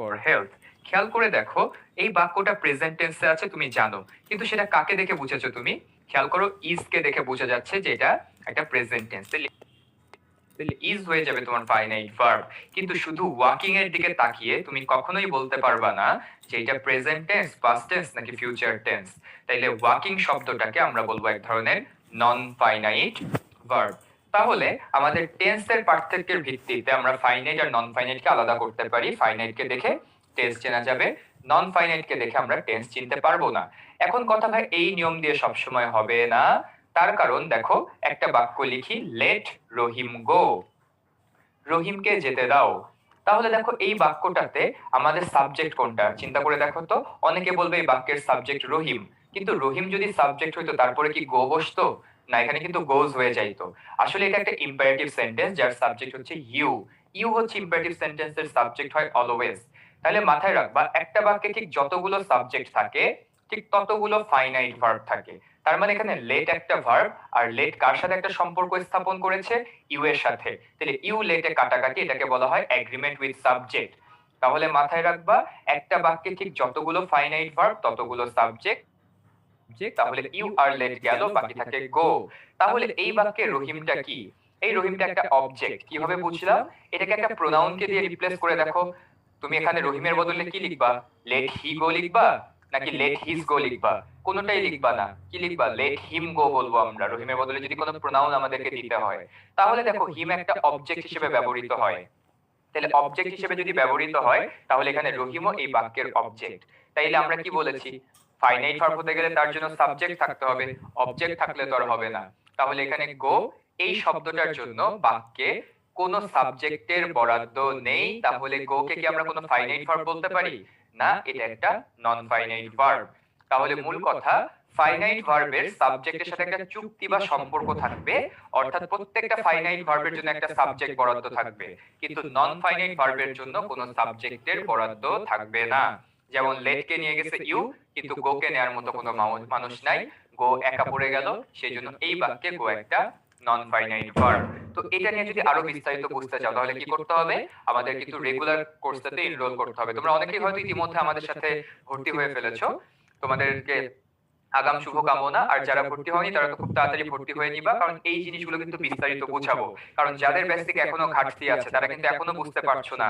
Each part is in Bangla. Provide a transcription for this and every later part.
ফর হেলথ খেয়াল করে দেখো, এই বাক্যটা প্রেজেন্ট টেন্সে আছে, তুমি জানো। কিন্তু সেটা কাকে দেখে বুঝেছ তুমি? খেয়াল করো ইজ কে দেখে বোঝা যাচ্ছে যে এটা একটা প্রেজেন্ট টেন্স তাহলে ইজ হয়ে যাবে তোমার ফাইনাইট ভার্ব কিন্তু শুধু ওয়াকিং এর দিকে তাকিয়ে তুমি কখনোই বলতে পারবা না যে এটা প্রেজেন্ট টেন্স পাস্ট টেন্স নাকি ফিউচার টেন্স তাইলে ওয়াকিং শব্দটাকে আমরা বলব এক ধরনের নন ফাইনাইট ভার্ব তাহলে আমাদের টেন্সের পার্থক্যের ভিত্তিতে আমরা ফাইনাইট আর নন ফাইনাইটকে আলাদা করতে পারি। ফাইনাইটকে দেখে টেন্স চেনা যাবে। নন ফাইনাইটকে দেখে আমরা টেন্স চিনতে পারব না। এখন কথা ভাই এই নিয়ম দিয়ে সবসময় হবে না। তার কারণ দেখো একটা বাক্য লিখি লেট রহিম গো রহিমকে যেতে দাও। তাহলে দেখো এই বাক্যটাতে আমাদের সাবজেক্ট কোনটা? চিন্তা করে দেখো তো অনেকে বলবে এই বাক্যের সাবজেক্ট রহিম। কিন্তু রহিম যদি সাবজেক্ট হইতো তারপরে কি গো বসতো? না, এখানে কিন্তু গোজ হয়ে যাইতো আসলে এটা একটা ইম্পারেটিভ সেন্টেন্স যার সাবজেক্ট হচ্ছে ইউ ইউ হচ্ছে ইম্পারেটিভ সেন্টেন্সের সাবজেক্ট হয় অলওয়েজ তাহলে মাথায় রাখবা, একটা বাক্যে ঠিক যতগুলো সাবজেক্ট থাকে, ঠিক ততগুলো ফাইনাইট ভার্ব থাকে। তার মানে এখানে লেট একটা ভার্ব আর লেট কার সাথে একটা সম্পর্ক স্থাপন করেছে? ইউ এর সাথে। তাহলে ইউ লেটে কাটাকাটি এটাকে বলা হয় এগ্রিমেন্ট উইথ সাবজেক্ট তাহলে মাথায় রাখবা, একটা বাক্যে ঠিক যতগুলো ফাইনাইট ভার্ব ততগুলো সাবজেক্ট তাহলে ইউ আর লেট গেল বাকি থাকে গো। তাহলে এই বাক্যে রহিমটা কি? এই রহিমটা একটা অবজেক্ট কীভাবে বুঝলাম? এটাকে একটা প্রোনাউনকে দিয়ে রিপ্লেস করে দেখো। তুমি এখানে রহিমের বদলে কি লিখবা? লেট হি গো লিখবা? নাকি লেট হিজ গো লিখবা? কোনোটাই লিখবা না। কি লিখবা? লেট হিম গো বলব আমরা। রহিমের বদলে যদি কোনো প্রোনাউন আমাদেরকে দিতে হয়। তাহলে দেখো হিম একটা অবজেক্ট হিসেবে ব্যবহৃত হয় তাহলে অবজেক্ট হিসেবে যদি ব্যবহৃত হয়। তাহলে এখানে রহিমও এই বাক্যের অবজেক্ট তাইলে আমরা কি বলেছি ফাইনাইট ভার্ব হতে গেলে তার জন্য সাবজেক্ট থাকতে হবে। অবজেক্ট থাকলে তো আর হবে না। তাহলে এখানে গো এই শব্দটার জন্য বাক্যে কোন সাবজেক্টের বরাদ্দ নেই। তাহলে গো কে কি আমরা কোনো ফাইনাইট ভার্ব বলতে পারি? না এটা একটা নন ফাইনাইট ভার্ব তাহলে মূল কথা ফাইনাইট ভার্বের সাবজেক্টের সাথে একটা চুক্তি বা সম্পর্ক থাকবে। অর্থাৎ প্রত্যেকটা ফাইনাইট ভার্বের জন্য একটা সাবজেক্ট বরাদ্দ থাকবে। কিন্তু নন ফাইনাইট ভার্বের জন্য কোনো সাবজেক্টের বরাদ্দ থাকবে না যেমন লেটকে নিয়ে গেছে ইউ কিন্তু গোকে নেয়ার মতো কোনো মানুষ নাই। গো একা পড়ে গেল সেই জন্য এই বাক্যে গো একটা নন ফাইনাইট ভার্ব তো এটা নিয়ে যদি আরও বিস্তারিত বুঝতে চাও তাহলে কি করতে হবে? আমাদের কিন্তু রেগুলার কোর্সটাতে এনরোল করতে হবে। তোমরা অনেকেই হয়তো ইতিমধ্যে আমাদের সাথে ভর্তি হয়ে ফেলেছো। তোমাদেরকে আগাম শুভকামনা আর যারা ভর্তি হয়নি তারা তো খুব তাড়াতাড়ি ভর্তি হয়ে নিবা কারণ এই জিনিসগুলো কিন্তু বিস্তারিত বোঝাবো। কারণ যাদের বেসিক এখনও ঘাটতি আছে তারা কিন্তু এখনও বুঝতে পারছ না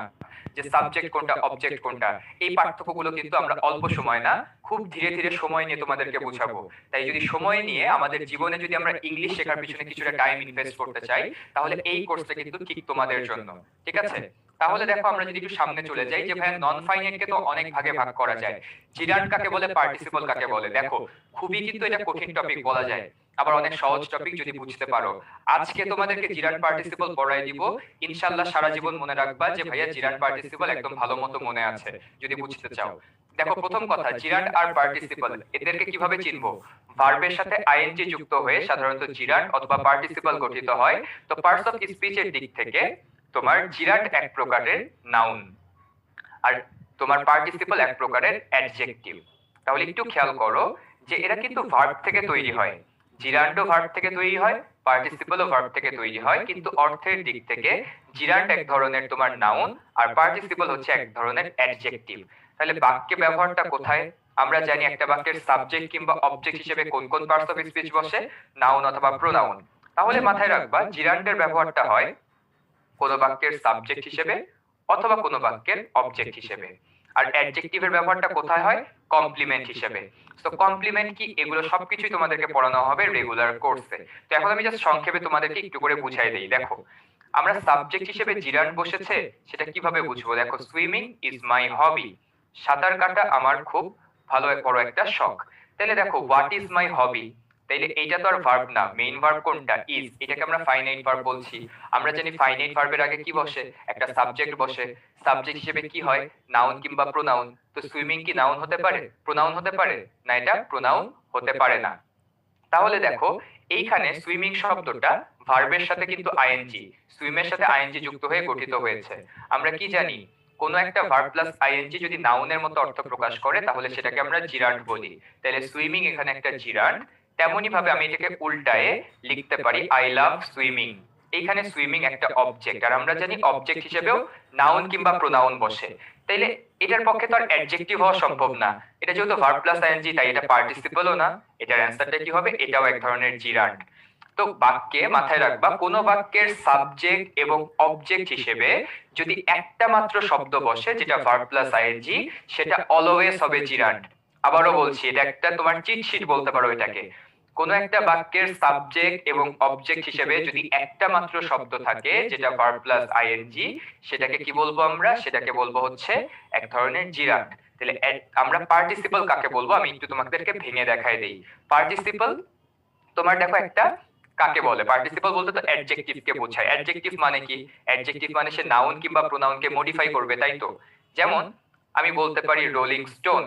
যে সাবজেক্ট কোনটা অবজেক্ট কোনটা। এই পার্থক্যগুলো কিন্তু আমরা অল্প সময় না খুব ধীরে ধীরে সময় নিয়ে তোমাদেরকে বোঝাবো। তাই যদি সময় নিয়ে আমাদের জীবনে যদি আমরা ইংলিশ শেখার পিছনে কিছুটা টাইম ইনভেস্ট করতে চাই তাহলে এই কোর্সটা কিন্তু ঠিক তোমাদের জন্য ঠিক আছে তাহলে দেখো আমরা যদি একটু সামনে চলে যাই যে ভাই নন ফাইনাইটকে তো অনেক ভাগে ভাগ করা যায় জিরান কাকে বলে পার্টিসিপল কাকে বলে দেখো খুবই কিন্তু এটা কঠিন টপিক বলা যায়। আবার অনেক সহজ টপিক যদি বুঝতে পারো। আজকে তোমাদেরকে জিরান পার্টিসিপল পড়াই দিব। ইনশাআল্লাহ সারা জীবন মনে রাখবা যে ভাইয়া জিরান পার্টিসিপল একদম ভালো মতো মনে আছে। যদি বুঝতে চাও। দেখো প্রথম কথা জিরান্ড আর পার্টিসিপল এদেরকে কীভাবে চিনবো? ভার্বের সাথে আইএনজি যুক্ত হয়ে সাধারণত জিরান্ড অথবা পার্টিসিপল গঠিত হয়। তো পার্টস অফ স্পিচের দিক থেকে তোমার জিরান্ড এক প্রকারের নাউন আর তোমার পার্টিসিপল এক প্রকারের অ্যাডজেক্টিভ তাহলে একটু খেয়াল করো যে এরা কিন্তু ভার্ব থেকে তৈরি হয়। জিরান্ডও ভার্ব থেকে তৈরি হয় পার্টিসিপলও ভার্ব থেকে তৈরি হয় কিন্তু অর্থের দিক থেকে জিরান্ড এক ধরনের তোমার নাউন আর পার্টিসিপল হচ্ছে এক ধরনের অ্যাডজেক্টিভ তাহলে বাক্যে ব্যবহারটা কোথায়? আমরা জানি একটা বাক্যের সাবজেক্ট কিংবা অবজেক্ট হিসেবে কোন কোন পার্টস অফ স্পিচ বসে? নাউন অথবা প্রোনাউন তাহলে মাথায় রাখবা জিরান্ডের ব্যবহারটা হয় কোনো বাক্যের সাবজেক্ট হিসেবে অথবা কোনো বাক্যের অবজেক্ট হিসেবে। আর অ্যাডজেক্টিভের ব্যবহারটা কোথায় হয়? কমপ্লিমেন্ট হিসেবে। তো কমপ্লিমেন্ট কি? এগুলো সবকিছুই তোমাদেরকে পড়ানো হবে রেগুলার কোর্সে তো এখন আমি জাস্ট সংক্ষেপে তোমাদেরকে একটু করে বুঝাই দেই। দেখো, আমরা সাবজেক্ট হিসেবে জিরান বসেছে, সেটা কীভাবে বুঝব? দেখো সুইমিং ইজ মাই হবি সাঁতার কাটা আমার খুব ভালো, বড় একটা শখ। তাহলে দেখো হোয়াট ইজ মাই হবি তাইলে এইটা তো আর ভার্ব না মেইন ভার্ব কোনটা? ইজ এটাকে আমরা ফাইনাইট ভার্ব বলছি। আমরা জানি ফাইনাইট ভার্বের আগে কি বসে? একটা সাবজেক্ট বসে। সাবজেক্ট হিসেবে কি হয়? নাউন কিংবা প্রোনাউন তো সুইমিং কি নাউন হতে পারে? প্রোনাউন হতে পারে। না এটা প্রোনাউন হতে পারে না। তাহলে দেখো এইখানে সুইমিং শব্দটা ভার্বের সাথে কিন্তু আইএনজি সুইমের সাথে আইএনজি যুক্ত হয়ে গঠিত হয়েছে আমরা কি জানি কোনো একটা ভার্ব প্লাস আইএনজি যদি নাউনের মতো অর্থ প্রকাশ করে তাহলে সেটাকে আমরা জিরান্ড বলি তাহলে সুইমিং এখানে একটা জিরান্ড তেমনি ভাবে আমি এটাকে উল্টায়ে লিখতে পারি আই লাভ সুইমিং এইখানে সুইমিং একটা অবজেক্ট আর আমরা জানি অবজেক্ট হিসেবেও নাউন কিংবা প্রোনাউন বসে। তাইলে এটার পক্ষে তো আর অ্যাডজেক্টিভ হওয়া সম্ভব না। এটা যেহেতু ভার্ব প্লাস আইএনজি তাই এটা পার্টিসিপলও না। এটার অ্যান্সারটা কি হবে? এটাও এক ধরনের জিরান্ড তো বাক্যে মাথায় রাখবা, কোন বাক্যের সাবজেক্ট এবং অবজেক্ট হিসেবে যদি একটা মাত্র শব্দ বসে, যেটা ভার্ব প্লাস আইএনজি সেটা অলওয়েজ হবে জিরান্ড আবারও বলছি, এটা একটা তোমার চিট শিট বলতে পারো এটাকে। কোন একটা বাক্যের সাবজেক্ট এবং অবজেক্ট হিসেবে যদি একটা মাত্র শব্দ থাকে যেটা ভার্ব প্লাস আইএনজি সেটাকে কি বলব আমরা? সেটাকে বলব হচ্ছে এক ধরনের জিরান্ড তাহলে আমরা পার্টিসিপল কাকে বলব? আমি একটু তোমাদেরকে ভেঙে দেখাই দেই। পার্টিসিপল তোমার দেখো একটা কাকে বলে? পার্টিসিপল বলতে তো অ্যাডজেক্টিভ কে বোঝায়। অ্যাডজেক্টিভ মানে কি? অ্যাডজেক্টিভ মানে সে নাউন কিংবা প্রোনাউন কে মডিফাই করবে তাই তো? যেমন আমি বলতে পারি রোলিং স্টোন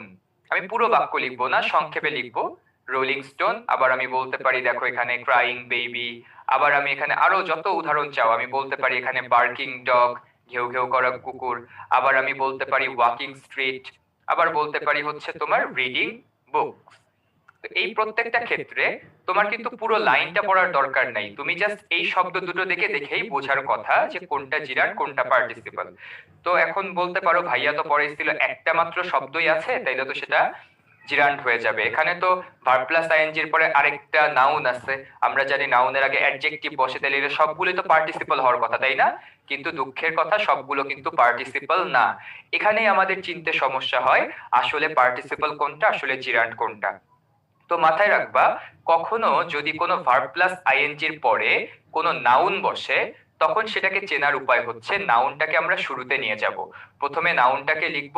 আমি পুরো বাক্য লিখব না সংক্ষেপে লিখব রোলিং স্টোন আবার আমি বলতে পারি, দেখো এখানে ক্রাইং বেবি আবার আমি এখানে আরও যত উদাহরণ চাও, আমি বলতে পারি এখানে বার্কিং ডগ ঘেউ ঘেউ করা কুকুর, আবার আমি বলতে পারি ওয়াকিং স্ট্রিট আবার বলতে পারি হচ্ছে তোমার রিডিং বুক এই প্রত্যেকটা ক্ষেত্রে তোমার কিন্তু পুরো লাইনটা পড়ার দরকার নাই। তুমি জাস্ট এই শব্দ দুটো দেখে দেখেই বোঝার কথা যে কোনটা জিরার, কোনটা পার্টিসিপাল। তো এখন বলতে পারো, ভাইয়া তো পরে ছিল একটা মাত্র শব্দই আছে, তাইলে তো সেটা জিরান্ড হয়ে যাবে। এখানে তো ভার্ব প্লাস আইএনজির পরে আরেকটা নাউন আছে। আমরা জানি নাউনের আগে অ্যাডজেক্টিভ বসে তাহলে এগুলো সবগুলো তো পার্টিসিপাল হওয়ার কথা, তাই না? কিন্তু দুঃখের কথা, সবগুলো কিন্তু পার্টিসিপাল না। এখানেই আমাদের চিনতে সমস্যা হয়, আসলে পার্টিসিপাল কোনটা, আসলে জিরান্ড কোনটা। তো মাথায় রাখবা, কখনো যদি কোনো ভার্ব প্লাস আইএনজির পরে কোনো নাউন বসে, তখন সেটাকে চেনার উপায় হচ্ছে নাউনটাকে আমরা শুরুতে নিয়ে যাব। প্রথমে নাউনটাকে লিখব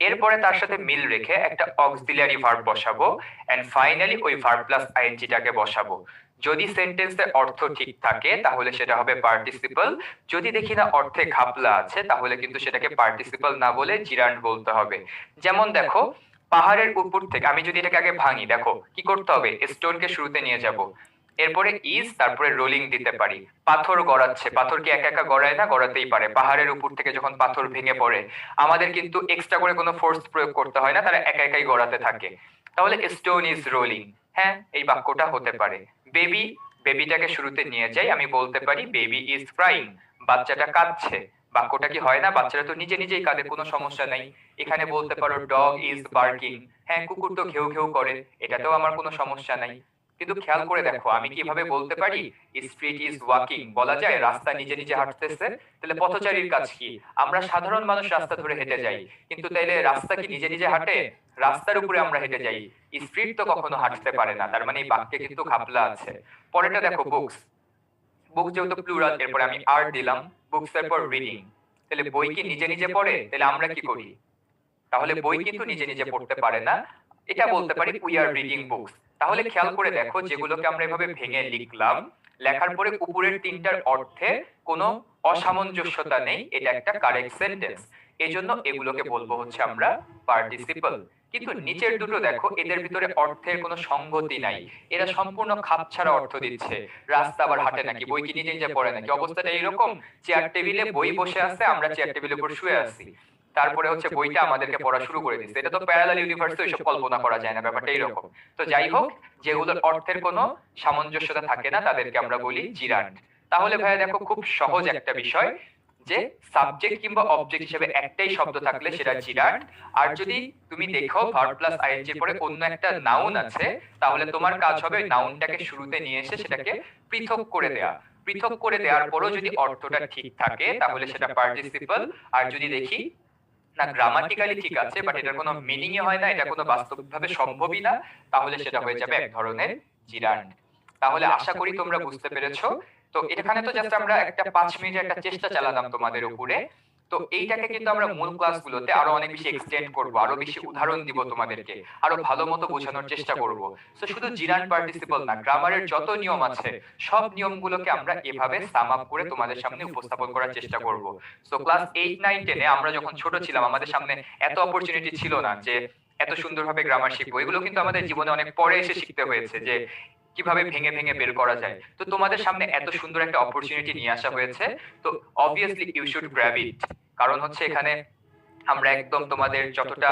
এরপরে তার সাথে মিল রেখে একটা অক্সিলিয়ারি ভার্ব বসাবো এন্ড ফাইনালি ওই ভার্ব প্লাস আইএনজিটাকে বসাবো। যদি সেন্টেন্সের অর্থ ঠিক থাকে, তাহলে সেটা হবে পার্টিসিপল যদি দেখি না অর্থে ঘাপলা আছে, তাহলে কিন্তু সেটাকে পার্টিসিপল না বলে জিরান্ড বলতে হবে। যেমন দেখো, পাহাড়ের উপর থেকে, আমি যদি এটাকে আগে ভাঙি, দেখো, কি করতে হবে? স্টোনকে শুরুতে নিয়ে যাব। এরপরে ইজ তারপরে রোলিং দিতে পারি। পাথর গড়াচ্ছে, পাথর কি একা একা গড়ায় না? গড়াতেই পারে। পাহাড়ের উপর থেকে যখন পাথর ভেঙে পড়ে, আমাদের কিন্তু এক্সট্রা করে কোনো ফোর্স প্রয়োগ করতে হয় না, তারা একা একাই গড়াতে থাকে। তাহলে স্টোন ইজ রোলিং হ্যাঁ এই বাক্যটা হতে পারে। বেবি বেবিটাকে শুরুতে নিয়ে যাই, আমি বলতে পারি বেবি ইজ ক্রাইং বাচ্চাটা কাঁদছে। বাক্যটা কি হয় না? বাচ্চারা তো নিজে নিজেই কাঁদে, কোনো সমস্যা নাই। এখানে বলতে পারো ডগ ইজ বার্কিং হ্যাঁ কুকুর তো ঘেউ ঘেউ করে, এটাতেও আমার কোনো সমস্যা নাই। কিন্তু খেয়াল করে দেখো আমি কীভাবে বলতে পারি স্ট্রিট ইজ ওয়াকিং বলা যায় রাস্তা নিজে নিজে হাঁটতেছে তাহলে পথচারীর কাজ কি? আমরা সাধারণ মানুষ রাস্তা ধরে হেঁটে যাই কিন্তু তাইলে রাস্তা কি নিজে নিজে হাঁটে? রাস্তার উপরে আমরা হেঁটে যাই। স্ট্রিট তো কখনো হাঁটতে পারে না তার মানে এই বাক্যে কিন্তু খাপলা আছে। পরেটা দেখো বুকস বুক যেহেতু প্লুরাল এরপরে আমি আর দিলাম বুকস এর পর রিডিং তাহলে বই কি নিজে নিজে পড়ে তাহলে আমরা কি করি তাহলে বই কিন্তু নিজে নিজে পড়তে পারে না এটা বলতে পারি উই আর রিডিং বুকস তাহলে খেয়াল করে দেখো যেগুলোকে আমরা এভাবে ভেঙে লিখলাম লেখার পরে উপরের তিনটার অর্থে কোনো অসামঞ্জস্যতা নেই এটা একটা কারেক্ট সেন্টেন্স এই জন্য এগুলোকে বলব হচ্ছে আমরা পার্টিসিপল কিন্তু নিচের দুটো দেখো এদের ভিতরে অর্থের কোনো সঙ্গতি নাই। এরা সম্পূর্ণ খাপ ছাড়া অর্থ দিচ্ছে। রাস্তা আবার হাঁটে নাকি বই কি নিজে নিজে পড়ে নাকি? অবস্থাটা এইরকম চেয়ার টেবিলে বই বসে আছে আমরা চেয়ার টেবিলের উপর শুয়ে আছি। তারপরে হচ্ছে বইটা আমাদেরকে পড়া শুরু করে দিচ্ছে এটা তো প্যারালাল ইউনিভার্সে এসব কল্পনা করা যায় না ব্যাপারটা এইরকম তো যাই হোক যেগুলোর অর্থের কোনো সামঞ্জস্যতা থাকে না তাদেরকে আমরা বলি জিরান্ড তাহলে ভাইয়া দেখো খুব সহজ একটা বিষয় যে সাবজেক্ট কিংবা অবজেক্ট হিসেবে একটাই শব্দ থাকলে সেটা জিরান্ড আর যদি তুমি দেখো ভার্ব প্লাস আইএনজি পরে অন্য একটা নাউন আছে তাহলে তোমার কাজ হবে নাউনটাকে শুরুতে নিয়ে এসে সেটাকে পৃথক করে দেয়া পৃথক করে দেওয়ার পরও যদি অর্থটা ঠিক থাকে তাহলে সেটা পার্টিসিপল আর যদি দেখি না গ্রামাটিক্যালি ঠিক আছে বাট এটার কোনো মিনিং হয় না এটা কোনো বাস্তবিকভাবে সম্ভবই না তাহলে সেটা হয়ে যাবে এক ধরনের জিরান্ড তাহলে আশা করি তোমরা বুঝতে পেরেছ। তো এখানে তো জাস্ট আমরা একটা পাঁচ মিনিটের একটা চেষ্টা চালালাম তোমাদের উপরে। তো এইটাকে কিন্তু আমরা মূল ক্লাসগুলোতে আরও অনেক বেশি এক্সটেন্ড করব আরও বেশি উদাহরণ দিব তোমাদেরকে আরও ভালো মতো বোঝানোর চেষ্টা করব। তো শুধু জিরান পার্টিসিপল না গ্রামারের যত নিয়ম আছে সব নিয়মগুলোকে আমরা এভাবে সাম আপ করে তোমাদের সামনে উপস্থাপন করার চেষ্টা করব। সো ক্লাস এইট নাইন টেনে আমরা যখন ছোট ছিলাম আমাদের সামনে এত অপরচুনিটি ছিল না যে এত সুন্দরভাবে গ্রামার শিখব এগুলো কিন্তু আমাদের জীবনে অনেক পরে এসে শিখতে হয়েছে যে কীভাবে ভেঙে ভেঙে বের করা যায়? তো তোমাদের সামনে এত সুন্দর একটা অপরচুনিটি নিয়ে আসা হয়েছে। তো obviously you should grab it কারণ হচ্ছে এখানে আমরা একদম তোমাদের যতটা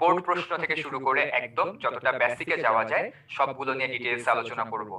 বোর্ড প্রশ্ন থেকে শুরু করে একদম যতটা বেসিকে যাওয়া যায় সবগুলো নিয়ে ডিটেলস আলোচনা করব।